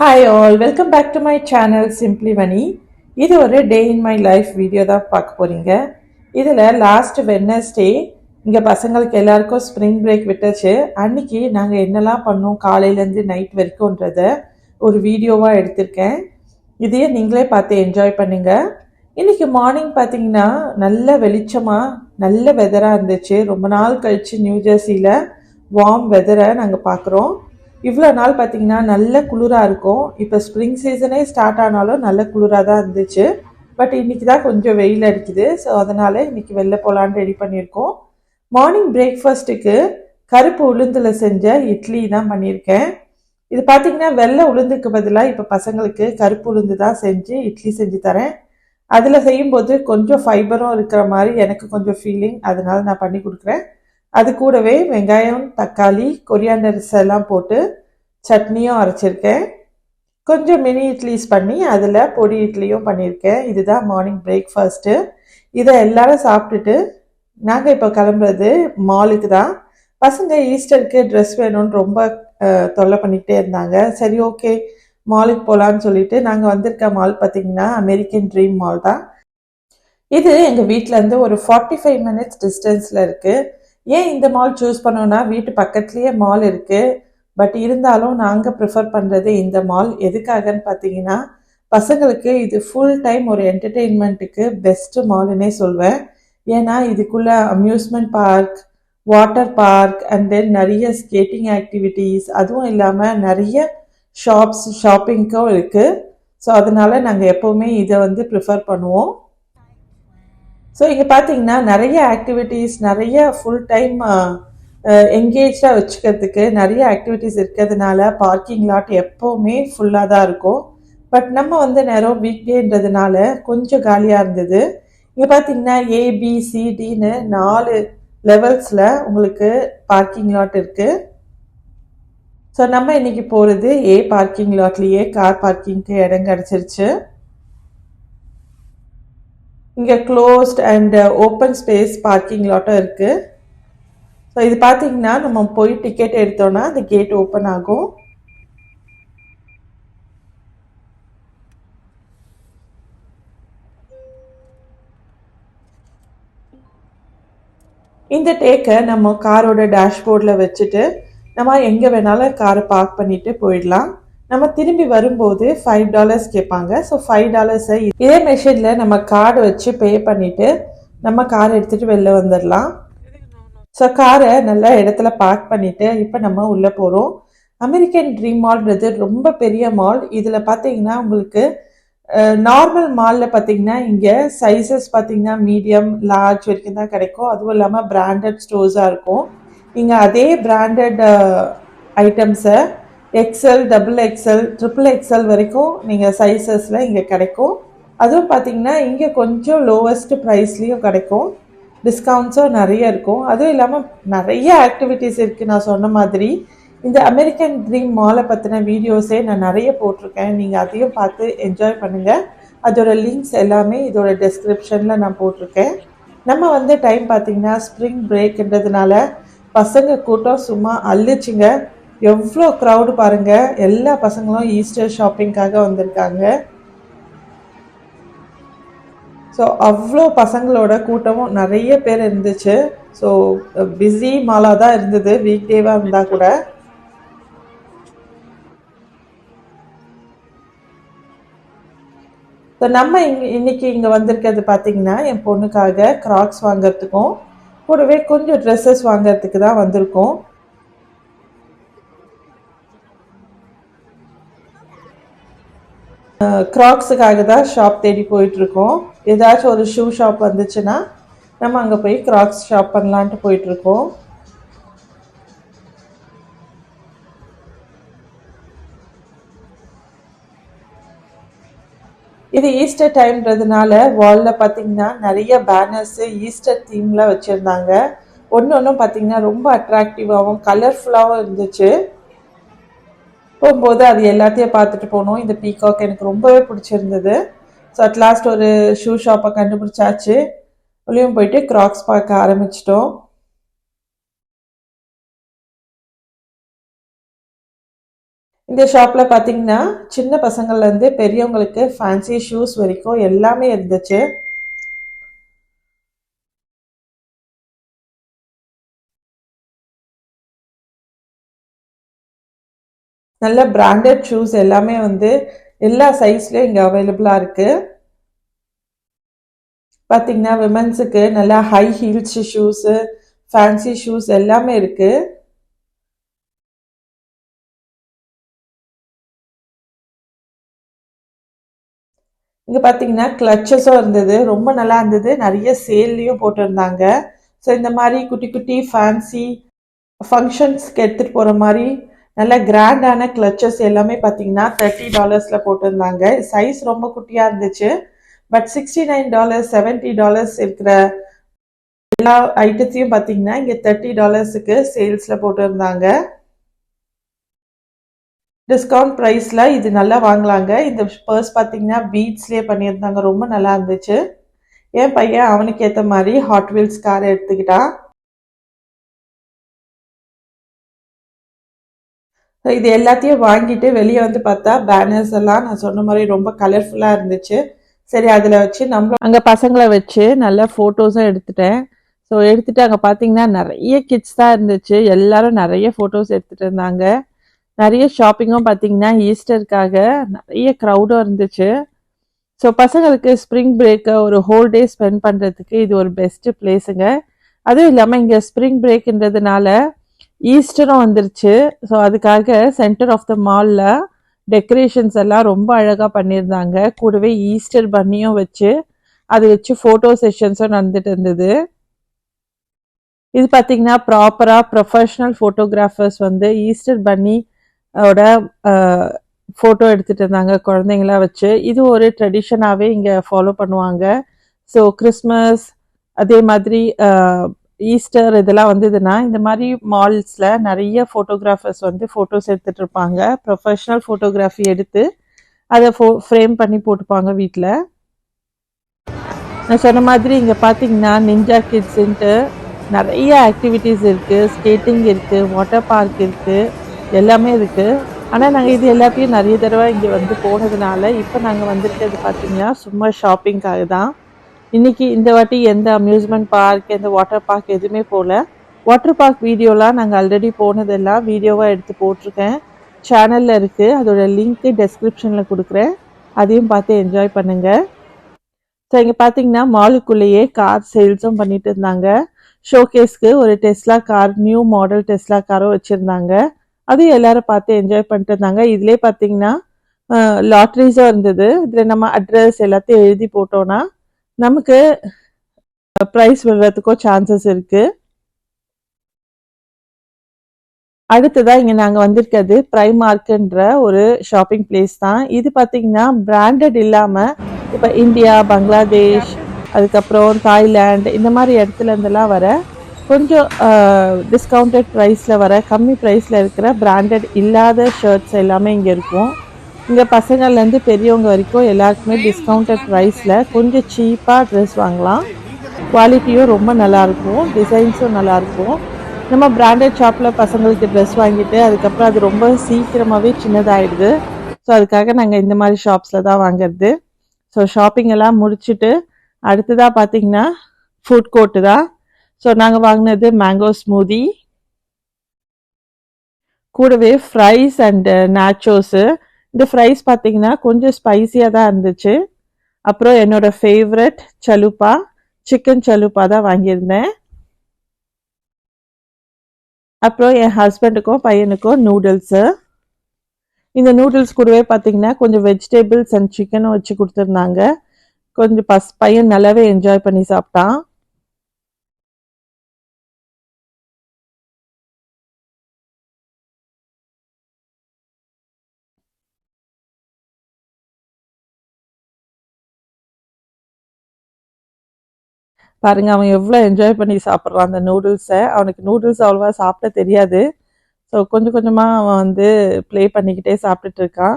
Hi all welcome back to my channel simply Vani இது ஒரு day in my life video தான் பார்க்க போகிறீங்க இதில் லாஸ்ட் வெட்னஸ்டே இங்கே பசங்களுக்கு எல்லாருக்கும் ஸ்ப்ரிங் பிரேக் விட்டுச்சு. அன்னைக்கு நாங்கள் என்னெல்லாம் பண்ணோம் காலையிலேருந்து நைட் வரைக்கும்ன்றத ஒரு வீடியோவாக எடுத்திருக்கேன். இதையே நீங்களே பார்த்து என்ஜாய் பண்ணுங்க. இன்றைக்கி மார்னிங் பார்த்தீங்கன்னா நல்ல வெளிச்சமாக நல்ல வெதராக இருந்துச்சு. ரொம்ப நாள் கழிச்சு நியூ ஜெர்சியில் வார்ம் வெதரை நாங்கள் பார்க்குறோம். இவ்வளோ நாள் பார்த்தீங்கன்னா நல்ல குளிராக இருக்கும். இப்போ ஸ்ப்ரிங் சீசனே ஸ்டார்ட் ஆனாலும் நல்ல குளிராக தான் இருந்துச்சு. பட் இன்றைக்கி தான் கொஞ்சம் வெயில் அடிக்குது. ஸோ அதனால் இன்றைக்கி வெளில போகலான்னு ரெடி பண்ணியிருக்கோம். மார்னிங் பிரேக்ஃபாஸ்ட்டுக்கு கருப்பு உளுந்தில் செஞ்ச இட்லி தான் பண்ணியிருக்கேன். இது பார்த்தீங்கன்னா வெள்ளை உளுந்துக்கு பதிலாக இப்போ பசங்களுக்கு கருப்பு உளுந்து தான் செஞ்சு இட்லி செஞ்சு தரேன். அதில் செய்யும்போது கொஞ்சம் ஃபைபரும் இருக்கிற மாதிரி எனக்கு கொஞ்சம் ஃபீலிங் அதனால் நான் பண்ணி கொடுக்குறேன். அது கூடவே வெங்காயம் தக்காளி கொரியாண்டர்ஸ் எல்லாம் போட்டு சட்னியும் அரைச்சிருக்கேன். கொஞ்சம் மினி இட்லிஸ் பண்ணி அதில் பொடி இட்லியும் பண்ணியிருக்கேன் இதுதான் மார்னிங் பிரேக்ஃபாஸ்ட்டு இதை எல்லாரும் சாப்பிட்டுட்டு நாங்கள் இப்போ கிளம்புறது மாலுக்கு தான். பசங்க ஈஸ்டருக்கு ட்ரெஸ் வேணும்னு ரொம்ப தொல்லை பண்ணிக்கிட்டே இருந்தாங்க. சரி ஓகே மாலுக்கு போகலான்னு சொல்லிட்டு நாங்கள் வந்திருக்க மால் பார்த்தீங்கன்னா அமெரிக்கன் ட்ரீம் மால் தான். இது எங்கள் வீட்டிலேருந்து ஒரு ஃபார்ட்டி ஃபைவ் மினிட்ஸ் டிஸ்டன்ஸில் இருக்குது ஏன் இந்த மால் சூஸ் பண்ணோன்னா வீட்டு பக்கத்துலேயே மால் இருக்குது பட் இருந்தாலும் நாங்கள் ப்ரிஃபர் பண்ணுறது இந்த மால் எதுக்காகன்னு பார்த்தீங்கன்னா பசங்களுக்கு இது ஃபுல் டைம் ஒரு என்டர்டெயின்மெண்ட்டுக்கு பெஸ்ட்டு மால்னே சொல்வேன். ஏன்னா இதுக்குள்ளே amusement park water park and then நிறைய ஸ்கேட்டிங் ஆக்டிவிட்டீஸ் அதுவும் இல்லாமல் நிறைய ஷாப்ஸ் ஷாப்பிங்க்கும் இருக்குது ஸோ அதனால நாங்கள் எப்போவுமே இதை வந்து ப்ரிஃபர் பண்ணுவோம். ஸோ இங்கே பார்த்தீங்கன்னா நிறைய ஆக்டிவிட்டீஸ் நிறைய ஃபுல் டைம் என்கேஜாக வச்சுக்கிறதுக்கு நிறைய ஆக்டிவிட்டீஸ் இருக்கிறதுனால பார்க்கிங் லாட் எப்போவுமே ஃபுல்லாக தான் இருக்கும். பட் நம்ம வந்து நேரம் வீக் டேன்றதுனால கொஞ்சம் காலியாக இருந்தது. இங்கே பார்த்தீங்கன்னா ஏபிசிடின்னு நாலு லெவல்ஸில் உங்களுக்கு பார்க்கிங் லாட் இருக்குது ஸோ நம்ம இன்றைக்கி போகிறது ஏ பார்க்கிங் லாட்லேயே கார் பார்க்கிங்க்கு இடம் கிடச்சிருச்சு. இங்கே closed and open space parking லாட்டும் இருக்குது ஸோ இது பார்த்தீங்கன்னா நம்ம போய் டிக்கெட் எடுத்தோன்னா அந்த கேட் ஓப்பன் ஆகும். இந்த டேக்கை நம்ம காரோட டேஷ்போர்டில் வச்சுட்டு நம்ம எங்கே வேணாலும் காரை பார்க் பண்ணிவிட்டு போயிடலாம். நம்ம திரும்பி வரும்போது ஃபைவ் டாலர்ஸ் கேட்பாங்க. ஸோ ஃபைவ் டாலர்ஸை இதே மெஷினில் நம்ம கார்டு வச்சு பே பண்ணிவிட்டு நம்ம கார் எடுத்துகிட்டு வெளில வந்துடலாம் ஸோ காரை நல்ல இடத்துல பார்க் பண்ணிவிட்டு இப்போ நம்ம உள்ளே போகிறோம் அமெரிக்கன் ட்ரீம் மால்ன்றது ரொம்ப பெரிய மால் இதில் பார்த்தீங்கன்னா உங்களுக்கு நார்மல் மாலில் பார்த்தீங்கன்னா இங்கே சைஸஸ் பார்த்தீங்கன்னா மீடியம் லார்ஜ் வரைக்கும் தான் கிடைக்கும். அதுவும் இல்லாமல் பிராண்டட் ஸ்டோர்ஸாக இருக்கும். இங்கே அதே branded ஐட்டம்ஸை XL double XL triple XL வரைக்கும் நீங்கள் சைஸஸில் இங்கே கிடைக்கும். அதுவும் பார்த்தீங்கன்னா இங்கே கொஞ்சம் லோவஸ்ட் ப்ரைஸ்லேயும் கிடைக்கும். டிஸ்கவுண்ட்ஸும் நிறைய இருக்கும். அதுவும் இல்லாமல் நிறைய ஆக்டிவிட்டீஸ் இருக்குது நான் சொன்ன மாதிரி இந்த அமெரிக்கன் ட்ரீம் மாலை பற்றின வீடியோஸே நான் நிறைய போட்டிருக்கேன். நீங்கள் அதையும் பார்த்து என்ஜாய் பண்ணுங்கள் அதோட லிங்க்ஸ் எல்லாமே இதோட டெஸ்கிரிப்ஷனில் நான் போட்டிருக்கேன். நம்ம வந்து டைம் பார்த்திங்கன்னா ஸ்ப்ரிங் பிரேக்ன்றதுனால பசங்க கூட்டம் சும்மா அள்ளிச்சுங்க. எவ்வளோ க்ரௌடு பாருங்கள் எல்லா பசங்களும் ஈஸ்டர் ஷாப்பிங்காக வந்திருக்காங்க. ஸோ அவ்வளோ பசங்களோட கூட்டமும் நிறைய பேர் இருந்துச்சு. ஸோ பிஸி மாலாக தான் இருந்தது. வீக் டேவாக இருந்தால் கூட. ஸோ நம்ம இங் இன்னைக்கு இங்கே வந்திருக்கிறது பார்த்திங்கன்னா என் பொண்ணுக்காக கிராக்ஸ் வாங்குறதுக்கும் கூடவே கொஞ்சம் ட்ரெஸ்ஸஸ் வாங்குறதுக்கு தான் வந்திருக்கோம். க்ராக்ஸுக்காக தான் ஷாப் தேடி போயிட்டுருக்கோம். ஏதாச்சும் ஒரு ஷூ ஷாப் வந்துச்சுன்னா நம்ம அங்கே போய் க்ராக்ஸ் ஷாப் பண்ணலான்ட்டு போயிட்டுருக்கோம். இது ஈஸ்டர் டைம்ன்றதுனால வாலில் பார்த்தீங்கன்னா நிறைய பேனர்ஸு ஈஸ்டர் தீமில் வச்சுருந்தாங்க. ஒன்று ஒன்றும் பார்த்தீங்கன்னா ரொம்ப அட்ராக்டிவாகவும் கலர்ஃபுல்லாகவும் இருந்துச்சு. போகும்போது அது எல்லாத்தையும் பார்த்துட்டு போனோம். இந்த பீகாக் எனக்கு ரொம்பவே பிடிச்சிருந்தது. ஸோ அட் லாஸ்ட் ஒரு ஷூ ஷாப்பை கண்டுபிடிச்சாச்சு. உள்ளேயும் போயிட்டு கிராக்ஸ் பார்க்க ஆரம்பிச்சிட்டோம். இந்த ஷாப்பில் பார்த்தீங்கன்னா சின்ன பசங்கள்லேருந்து பெரியவங்களுக்கு ஃபேன்சி ஷூஸ் வரைக்கும் எல்லாமே இருந்துச்சு. நல்ல பிராண்டட் ஷூஸ் எல்லாமே வந்து எல்லா சைஸ்லேயும் இங்கே அவைலபிளாக இருக்குது பார்த்தீங்கன்னா விமன்ஸுக்கு நல்லா high heels shoes fancy shoes எல்லாமே இருக்குது இங்கே பார்த்தீங்கன்னா கிளச்சஸும் இருந்தது ரொம்ப நல்லா இருந்தது. நிறைய சேல்லையும் போட்டிருந்தாங்க. ஸோ இந்த மாதிரி குட்டி குட்டி ஃபேன்சி ஃபங்க்ஷன்ஸ்க்கு எடுத்துகிட்டு போகிற மாதிரி நல்ல கிராண்டான கிளச்சஸ் எல்லாமே பார்த்தீங்கன்னா தேர்ட்டி டாலர்ஸில் போட்டிருந்தாங்க. சைஸ் ரொம்ப குட்டியாக இருந்துச்சு. But sixty nine dollars seventy dollars இருக்கிற எல்லா ஐட்டத்தையும் பார்த்தீங்கன்னா இங்கே தேர்ட்டி டாலர்ஸுக்கு சேல்ஸில் போட்டிருந்தாங்க. டிஸ்கவுண்ட் ப்ரைஸில் இது நல்லா வாங்கலாங்க இந்த பர்ஸ் பார்த்தீங்கன்னா பீட்ஸ்லேயே பண்ணியிருந்தாங்க. ரொம்ப நல்லா இருந்துச்சு. என் பையன் அவனுக்கு ஏற்ற மாதிரி ஹாட் வீல்ஸ் கார் எடுத்துக்கிட்டான். இது எல்லாத்தையும் வாங்கிட்டு வெளியே வந்து பார்த்தா பேனர்ஸ் எல்லாம் நான் சொன்ன மாதிரி ரொம்ப கலர்ஃபுல்லாக இருந்துச்சு. சரி அதில் வச்சு நம்ம அங்கே பசங்களை வச்சு நல்லா ஃபோட்டோஸும் எடுத்துட்டேன். ஸோ எடுத்துட்டு அங்கே பார்த்தீங்கன்னா நிறைய கிட்ஸ் தான் இருந்துச்சு. எல்லாரும் நிறைய ஃபோட்டோஸ் எடுத்துகிட்டு இருந்தாங்க. நிறைய ஷாப்பிங்கும் பார்த்தீங்கன்னா ஈஸ்டருக்காக நிறைய க்ரௌடும் இருந்துச்சு. ஸோ பசங்களுக்கு ஸ்ப்ரிங் பிரேக்கை ஒரு ஹோல் டே ஸ்பெண்ட் பண்ணுறதுக்கு இது ஒரு பெஸ்ட்டு பிளேஸுங்க அதுவும் இல்லாமல் இங்கே ஸ்ப்ரிங் பிரேக்குன்றதுனால ஈஸ்டரும் வந்துருச்சு. ஸோ அதுக்காக சென்டர் ஆஃப் த மாலில் டெக்கரேஷன்ஸ் எல்லாம் ரொம்ப அழகாக பண்ணியிருந்தாங்க. கூடவே ஈஸ்டர் பன்னியும் வச்சு அது வச்சு ஃபோட்டோ செஷன்ஸும் நடந்துட்டு இருந்தது. இது பார்த்தீங்கன்னா ப்ராப்பராக ப்ரொஃபஷ்னல் ஃபோட்டோகிராஃபர்ஸ் வந்து ஈஸ்டர் பன்னியோட ஓட ஃபோட்டோ எடுத்துகிட்டு இருந்தாங்க குழந்தைங்களா வச்சு. இது ஒரு ட்ரெடிஷனாகவே இங்கே ஃபாலோ பண்ணுவாங்க. ஸோ கிறிஸ்மஸ் அதே மாதிரி ஈஸ்டர் இதெல்லாம் வந்ததுன்னா இந்த மாதிரி மால்ஸில் நிறைய ஃபோட்டோகிராஃபர்ஸ் வந்து ஃபோட்டோஸ் எடுத்துகிட்டு இருப்பாங்க ப்ரொஃபஷ்னல் ஃபோட்டோகிராஃபி எடுத்து அதை ஃபோ ஃப்ரேம் பண்ணி போட்டுப்பாங்க வீட்டில் நான் சொன்ன மாதிரி இங்கே பார்த்தீங்கன்னா நிஞ்சா கிட்ஸுன்ட்டு நிறைய ஆக்டிவிட்டீஸ் இருக்குது ஸ்கேட்டிங் இருக்குது வாட்டர் பார்க் இருக்குது எல்லாமே இருக்குது ஆனால் நாங்கள் இது எல்லாத்தையும் நிறைய தடவை இங்கே வந்து போனதுனால இப்போ நாங்கள் வந்திருக்கிறது பார்த்தீங்கன்னா சும்மா ஷாப்பிங்காக தான். இன்றைக்கி இந்த வாட்டி எந்த அம்யூஸ்மெண்ட் பார்க் எந்த வாட்டர் பார்க் எதுவுமே போகல வாட்டர் பார்க் வீடியோலாம் நாங்கள் ஆல்ரெடி போனதெல்லாம் வீடியோவாக எடுத்து போட்டிருக்கேன். சேனலில் இருக்குது அதோட லிங்க்கு டெஸ்கிரிப்ஷனில் கொடுக்குறேன். அதையும் பார்த்து என்ஜாய் பண்ணுங்கள் ஸோ இங்கே பார்த்தீங்கன்னா மாலுக்குள்ளேயே கார் சேல்ஸும் பண்ணிட்டு இருந்தாங்க. ஷோகேஸ்க்கு ஒரு Tesla car new model Tesla காரும் வச்சுருந்தாங்க. அதையும் எல்லாரும் பார்த்து என்ஜாய் பண்ணிட்டு இருந்தாங்க. இதுலேயே பார்த்தீங்கன்னா லாட்ரிஸும் இருந்தது. இதில் நம்ம அட்ரஸ் எல்லாத்தையும் எழுதி போட்டோன்னா நமக்கு ப்ரைஸ் விடுறதுக்கும் சான்சஸ் இருக்குது அடுத்ததாக இங்கே நாங்கள் வந்திருக்கிறது ப்ரைமார்க்குன்ற ஒரு ஷாப்பிங் பிளேஸ் தான். இது பார்த்தீங்கன்னா பிராண்டட் இல்லாமல் இப்போ இந்தியா பங்களாதேஷ் அதுக்கப்புறம் தாய்லாந்து இந்த மாதிரி இடத்துல இருந்தெல்லாம் வர கொஞ்சம் டிஸ்கவுண்டட் ப்ரைஸில் வர கம்மி ப்ரைஸில் இருக்கிற பிராண்டட் இல்லாத ஷர்ட்ஸ் எல்லாமே இங்கே இருக்கும். இங்கே பசங்கள்லேருந்து பெரியவங்க வரைக்கும் எல்லாருக்குமே டிஸ்கவுண்டட் ப்ரைஸில் கொஞ்சம் சீப்பாக ட்ரெஸ் வாங்கலாம். குவாலிட்டியும் ரொம்ப நல்லாயிருக்கும். டிசைன்ஸும் நல்லாயிருக்கும். நம்ம பிராண்டட் ஷாப்பில் பசங்களுக்கு ட்ரெஸ் வாங்கிட்டு அதுக்கப்புறம் அது ரொம்ப சீக்கிரமாகவே சின்னதாகிடுது ஸோ அதுக்காக நாங்கள் இந்த மாதிரி ஷாப்ஸில் தான் வாங்குறது. ஸோ ஷாப்பிங் எல்லாம் முடிச்சுட்டு அடுத்ததாக பார்த்தீங்கன்னா ஃபுட் கோர்ட்டு தான். ஸோ நாங்கள் வாங்கினது மேங்கோ ஸ்மூதி கூடவே ஃப்ரைஸ் அண்டு நேச்சோஸு இந்த ஃப்ரைஸ் பார்த்தீங்கன்னா கொஞ்சம் ஸ்பைசியாக தான் இருந்துச்சு. அப்புறம் என்னோட ஃபேவரட் சலுப்பா சிக்கன் சலுப்பா தான் வாங்கியிருந்தேன். அப்புறம் என் ஹஸ்பண்டுக்கும் பையனுக்கும் நூடுல்ஸு இந்த நூடுல்ஸ் கூடவே பார்த்தீங்கன்னா கொஞ்சம் வெஜிடபிள்ஸ் அண்ட் சிக்கனும் வச்சு கொடுத்துருந்தாங்க. கொஞ்சம் பஸ் பையன் நல்லாவே என்ஜாய் பண்ணி சாப்பிட்டான். பாருங்க அவன் எவ்வளோ என்ஜாய் பண்ணி சாப்பிட்றான் அந்த நூடுல்ஸை அவனுக்கு நூடுல்ஸ் அவ்வளோவா சாப்பிட தெரியாது. ஸோ கொஞ்சம் கொஞ்சமாக அவன் வந்து ப்ளே பண்ணிக்கிட்டே சாப்பிட்டுட்டு இருக்கான்.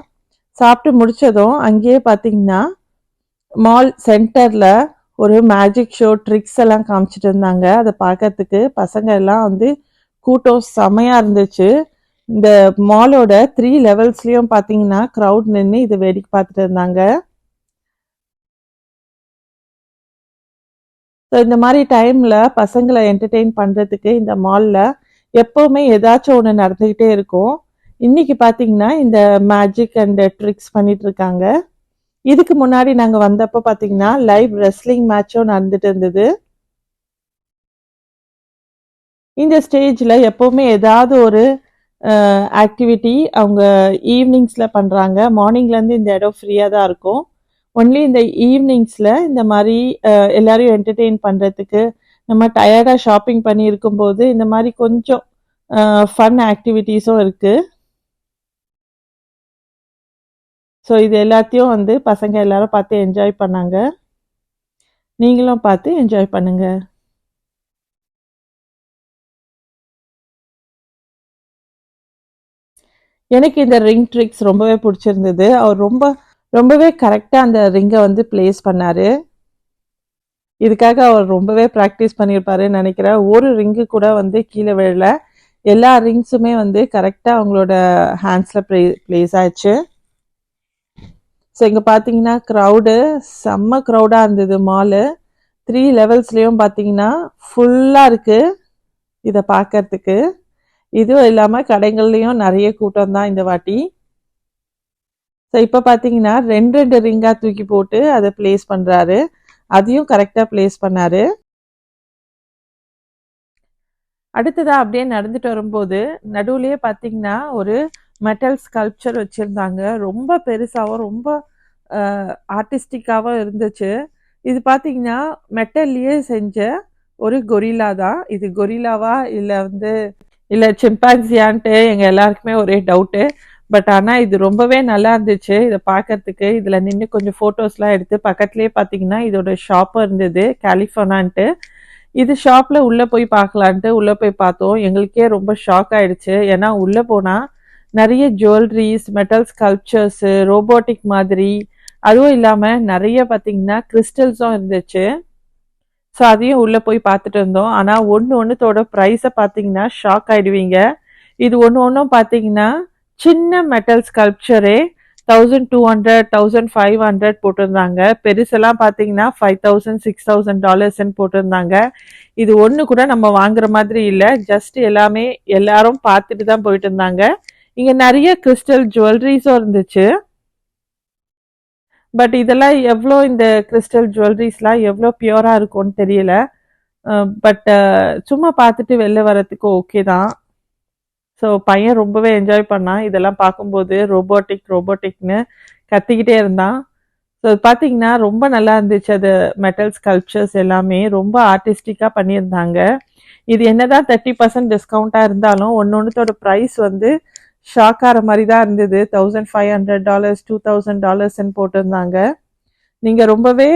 சாப்பிட்டு முடிச்சதும் அங்கேயே பார்த்தீங்கன்னா மால் சென்டரில் ஒரு மேஜிக் ஷோ ட்ரிக்ஸ் எல்லாம் காமிச்சிட்டு இருந்தாங்க. அதை பார்க்கறதுக்கு பசங்க எல்லாம் வந்து கூட்டம் செமையாக இருந்துச்சு. இந்த மாலோட த்ரீ லெவல்ஸ்லேயும் பார்த்தீங்கன்னா க்ரௌட் நின்று இதை வேடிக்கை பார்த்துட்டு இருந்தாங்க. ஸோ இந்த மாதிரி டைமில் பசங்களை என்டர்டெயின் பண்ணுறதுக்கு இந்த மால்ல எப்போவுமே ஏதாச்சும் ஒன்று நடந்துக்கிட்டே இருக்கும். இன்றைக்கி பார்த்தீங்கன்னா இந்த மேஜிக் அண்ட் ட்ரிக்ஸ் பண்ணிகிட்ருக்காங்க இதுக்கு முன்னாடி நாங்கள் வந்தப்போ பார்த்தீங்கன்னா லைவ் ரெஸ்லிங் மேட்சும் நடந்துட்டு இருந்தது. இந்த ஸ்டேஜில் எப்போவுமே ஏதாவது ஒரு ஆக்டிவிட்டி அவங்க ஈவினிங்ஸில் பண்ணுறாங்க மார்னிங்லேருந்து இந்த இடம் ஃப்ரீயாக தான் இருக்கும். ஒன்லி இந்த ஈவினிங்ஸில் இந்த மாதிரி எல்லோரையும் எல்லாரையும் என்டர்டெயின் பண்ணுறதுக்கு நம்ம டயர்டாக ஷாப்பிங் பண்ணி இருக்கும்போது இந்த மாதிரி கொஞ்சம் ஃபன் ஆக்டிவிட்டீஸும் இருக்குது ஸோ இது எல்லாத்தையும் வந்து பசங்க எல்லாரும் பார்த்து என்ஜாய் பண்ணாங்க. நீங்களும் பார்த்து என்ஜாய் பண்ணுங்க. எனக்கு இந்த ரிங் ட்ரிக்ஸ் ரொம்பவே பிடிச்சிருந்தது. அவர் ரொம்ப ரொம்பவே கரெக்டாக அந்த ரிங்கை வந்து ப்ளேஸ் பண்ணார். இதுக்காக அவர் ரொம்பவே ப்ராக்டிஸ் பண்ணியிருப்பாருன்னு நினைக்கிறேன். ஒரு ரிங்கு கூட வந்து கீழே விழல. எல்லா ரிங்ஸுமே வந்து கரெக்டாக அவங்களோட ஹேண்ட்ஸில் ப்ளே ப்ளேஸ் ஆயிடுச்சு. ஸோ இங்கே பார்த்தீங்கன்னா க்ரௌடு செம்ம க்ரௌடாக இருந்தது மாலு த்ரீ லெவல்ஸ்லேயும் பார்த்தீங்கன்னா ஃபுல்லாக இருக்குது இதை பார்க்கறதுக்கு இதுவும் இல்லாமல் கடைகள்லேயும் நிறைய கூட்டம் தான் இந்த வாட்டி. ஸோ இப்போ பார்த்தீங்கன்னா ரெண்டு ரெண்டு ரிங்காக தூக்கி போட்டு அதை பிளேஸ் பண்ணுறாரு அதையும் கரெக்டாக ப்ளேஸ் பண்ணாரு. அடுத்ததா அப்படியே நடந்துட்டு வரும்போது நடுவுலயே பார்த்தீங்கன்னா ஒரு மெட்டல் ஸ்கல்ப்சர் வச்சுருந்தாங்க. ரொம்ப பெருசாகவும் ரொம்ப ஆர்டிஸ்டிக்காகவும் இருந்துச்சு. இது பார்த்தீங்கன்னா மெட்டல்லையே செஞ்ச ஒரு கொரில்லா தான். இது கொரில்லாவா இல்லை வந்து இல்லை சிம்பான்சியான்ட்டு எங்கள் எல்லாருக்குமே ஒரே டவுட்டு பட் ஆனால் இது ரொம்பவே நல்லா இருந்துச்சு. இதை பார்க்கறதுக்கு. இதில் நின்று கொஞ்சம் ஃபோட்டோஸ்லாம் எடுத்து பக்கத்துலேயே பார்த்தீங்கன்னா இதோட ஷாப்பும் இருந்தது கலிஃபோனான்ட்டு இது ஷாப்பில் உள்ளே போய் பார்க்கலான்ட்டு உள்ளே போய் பார்த்தோம். எங்களுக்கே ரொம்ப ஷாக் ஆயிடுச்சு. ஏன்னா உள்ளே போனால் நிறைய ஜுவல்லரிஸ் மெட்டல் ஸ்கல்ப்சர்ஸு ரோபோட்டிக் மாதிரி. அதுவும் இல்லாமல் நிறைய பார்த்தீங்கன்னா கிறிஸ்டல்ஸும் இருந்துச்சு. ஸோ அதையும் உள்ளே போய் பார்த்துட்டு இருந்தோம். ஆனால் ஒன்று ஒன்றுத்தோட ப்ரைஸை பார்த்தீங்கன்னா ஷாக் ஆகிடுவீங்க இது ஒன்று ஒன்றும் பார்த்தீங்கன்னா சின்ன metal ஸ்கல்ப்சரே thousand two hundred thousand five hundred போட்டிருந்தாங்க. பெருசெல்லாம் பார்த்தீங்கன்னா ஃபைவ் தௌசண்ட் சிக்ஸ் தௌசண்ட் டாலர்ஸ்ன்னு போட்டிருந்தாங்க. இது ஒன்று கூட நம்ம வாங்குற மாதிரி இல்லை. ஜஸ்ட் எல்லாமே எல்லாரும் பார்த்துட்டு தான் போயிட்டு இருந்தாங்க இங்கே நிறைய கிறிஸ்டல் ஜுவல்லரிஸும் இருந்துச்சு. பட் இதெல்லாம் எவ்வளோ இந்த கிறிஸ்டல் ஜுவல்லரிஸ்லாம் எவ்வளோ பியூராக இருக்கும்னு தெரியல. பட் சும்மா பார்த்துட்டு வெளில வரத்துக்கு ஓகே தான். ஸோ பையன் ரொம்பவே என்ஜாய் பண்ணான் இதெல்லாம் பார்க்கும்போது ரோபோட்டிக் ரோபோட்டிக்னு கத்திக்கிட்டே இருந்தான். ஸோ பார்த்தீங்கன்னா ரொம்ப நல்லா இருந்துச்சு அது மெட்டல் ஸ்கல்ப்சர்ஸ் எல்லாமே. ரொம்ப ஆர்டிஸ்டிக்காக பண்ணியிருந்தாங்க. இது என்னதான் தேர்ட்டி பர்சன்ட் டிஸ்கவுண்ட்டாக இருந்தாலும் ஒன்று ஒன்றுத்தோட ப்ரைஸ் வந்து ஷாக் ஆகிற மாதிரி தான் இருந்தது. Thousand five hundred dollars two thousand டாலர்ஸ்ன்னு போட்டிருந்தாங்க. நீங்கள் ரொம்பவே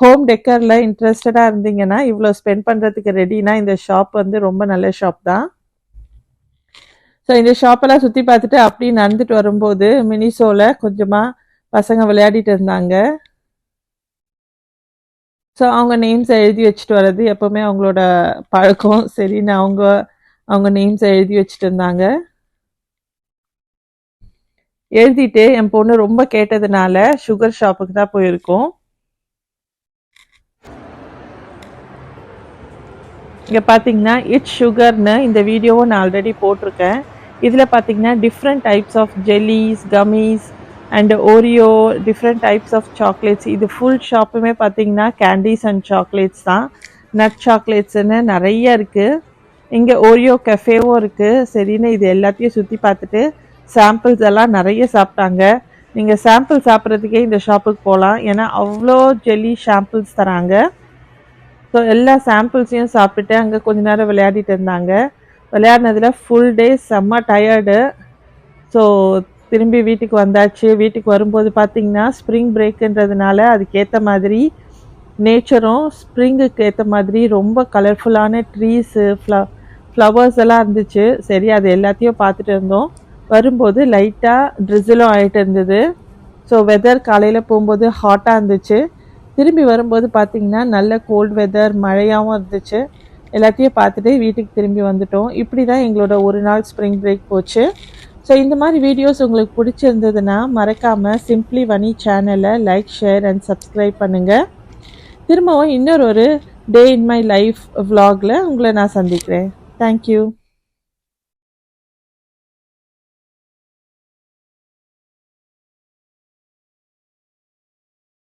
ஹோம் டெக்கரில் இன்ட்ரெஸ்டடாக இருந்தீங்கன்னா இவ்வளோ ஸ்பெண்ட் பண்ணுறதுக்கு ரெடினா இந்த ஷாப் வந்து ரொம்ப நல்ல ஷாப் தான். ஸோ இந்த ஷாப்பெல்லாம் சுற்றி பார்த்துட்டு அப்படியே நடந்துட்டு வரும்போது மினிசோவில் கொஞ்சமாக பசங்க விளையாடிட்டு இருந்தாங்க. ஸோ அவங்க நேம்ஸை எழுதி வச்சுட்டு வர்றது எப்போவுமே அவங்களோட பழக்கம். சரின்னு அவங்க அவங்க நேம்ஸை எழுதி வச்சுட்டு இருந்தாங்க. எழுதிட்டு என் பொண்ணு ரொம்ப கேட்டதுனால சுகர் ஷாப்புக்கு தான் போயிருக்கோம். இங்கே பார்த்தீங்கன்னா இட்ஸ் சுகர்னு இந்த வீடியோவும் நான் ஆல்ரெடி போட்டிருக்கேன். இதில் பார்த்தீங்கன்னா different types of jellies gummies and Oreo different types of chocolates இது ஃபுல் ஷாப்புமே பார்த்தீங்கன்னா கேண்டீஸ் அண்ட் சாக்லேட்ஸ் தான். நட் சாக்லேட்ஸ்னு நிறைய இருக்குது இங்கே ஓரியோ கஃபேவும் இருக்குது சரின்னு இது எல்லாத்தையும் சுற்றி பார்த்துட்டு சாம்பிள்ஸ் எல்லாம் நிறைய சாப்பிட்டாங்க. நீங்கள் சாம்பிள் சாப்பிட்றதுக்கே இந்த ஷாப்புக்கு போகலாம் ஏன்னா அவ்வளோ ஜெல்லி சாம்பிள்ஸ் தராங்க. ஸோ எல்லா சாம்பிள்ஸையும் சாப்பிட்டுட்டு அங்கே கொஞ்ச நேரம் விளையாடிட்டு இருந்தாங்க. விளையாடினதில் ஃபுல் டே செம்ம டயர்டு ஸோ திரும்பி வீட்டுக்கு வந்தாச்சு. வீட்டுக்கு வரும்போது பார்த்தீங்கன்னா ஸ்ப்ரிங் பிரேக்குன்றதுனால அதுக்கேற்ற மாதிரி நேச்சரும் ஸ்ப்ரிங்குக்கு ஏற்ற மாதிரி ரொம்ப கலர்ஃபுல்லான ட்ரீஸு ஃப்ள ஃப்ளவர்ஸ் எல்லாம் இருந்துச்சு. சரி அது எல்லாத்தையும் பார்த்துட்டு இருந்தோம். வரும்போது லைட்டாக ட்ரிசிலும் ஆகிட்டு இருந்தது. ஸோ வெதர் காலையில் போகும்போது ஹாட்டாக இருந்துச்சு. திரும்பி வரும்போது பார்த்திங்கன்னா நல்ல கோல்டு வெதர் மழையாகவும் இருந்துச்சு. எல்லாத்தையும் பார்த்துட்டு வீட்டுக்கு திரும்பி வந்துட்டோம். இப்படி தான் எங்களோட ஒரு நாள் ஸ்ப்ரிங் பிரேக் போச்சு. ஸோ இந்த மாதிரி வீடியோஸ் உங்களுக்கு பிடிச்சிருந்ததுன்னா மறக்காமல் சிம்ப்ளி வனி சேனலை லைக் ஷேர் அண்ட் சப்ஸ்கிரைப் பண்ணுங்கள் திரும்பவும் இன்னொரு ஒரு டே இன் மை லைஃப் வ்ளாகில் உங்களை நான் சந்திக்கிறேன். தேங்க்யூ